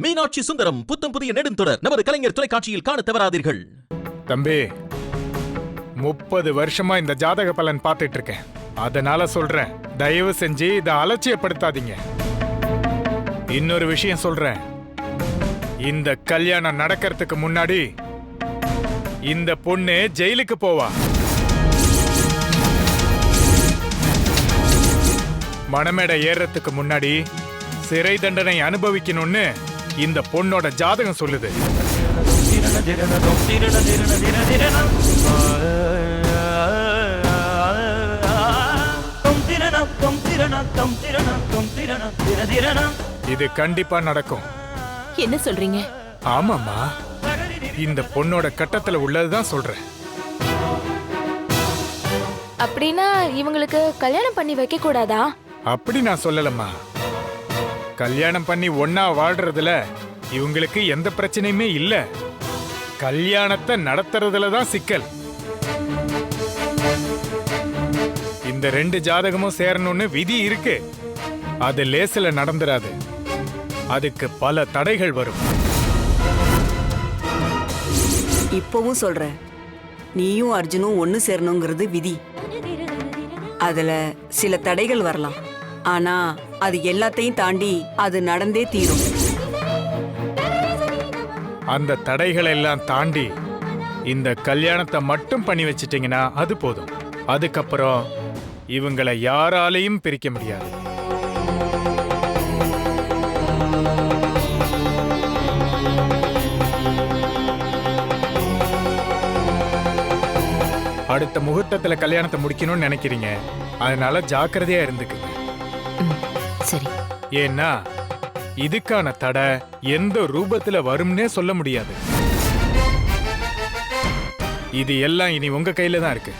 மீனாட்சி சுந்தரம் புத்தம் புதிய நெடுந்தொடர். நமது கலைஞர் தொலைக்காட்சியில் காண தவறாதீர்கள். தம்பி முப்பது வருஷமா இந்த ஜாதக பலன் பார்த்துட்டு இருக்கேன் அதனால சொல்றேன் தயவு செஞ்சு இதை அலட்சியப்படுத்தாதீங்க. இன்னொரு விஷயம் சொல்றேன். இந்த கல்யாணம் நடக்கிறதுக்கு முன்னாடி இந்த பொண்ணு ஜெயிலுக்கு போவா. மணமேடை ஏறத்துக்கு முன்னாடி சிறை தண்டனை அனுபவிக்கணும்னு இந்த பொண்ணோட ஜாதகம் சொல்லுது. இது கண்டிப்பா நடக்கும். என்ன சொல்றீங்க? ஆமாமா இந்த பொண்ணோட கட்டத்துல உள்ளதுதான் சொல்றேன். அப்படின்னா இவங்களுக்கு கல்யாணம் பண்ணி வைக்க கூடாதா அப்படி நான் சொல்லலம்மா. கல்யாணம் பண்ணி ஒன்னா வாழ்றதுல இவங்களுக்கு எந்த பிரச்சனையுமே இல்ல. கல்யாணத்தை நடத்துறதுல தான் சிக்கல். இந்த ரெண்டு ஜாதகமும் சேரணும்னு விதி இருக்கு. அது லேசில் நடந்துராது. அதுக்கு பல தடைகள் வரும். இப்பவும் சொல்றேன். நீயும் அர்ஜுனும் ஒன்னு சேரணுங்கிறது விதி. அதுல சில தடைகள் வரலாம். ஆனா அது எல்லாத்தையும் தாண்டி அது நடந்தே தீரும். அந்த தடைகளை எல்லாம் தாண்டி இந்த கல்யாணத்தை மட்டும் பண்ணி வச்சிட்டீங்கன்னா அது போதும். அதுக்கப்புறம் இவங்களை யாராலையும் பிரிக்க முடியாது. அடுத்த முகூர்த்தத்தில் கல்யாணத்தை முடிக்கணும்னு நினைக்கிறீங்க. அதனால ஜாக்கிரதையா இருந்துக்குங்க. சரி. ஏன்னா இதுக்கான தடை எந்த ரூபத்துல வரும்னே சொல்ல முடியாது. இது எல்லாம் இனி உங்க கையில தான் இருக்கு.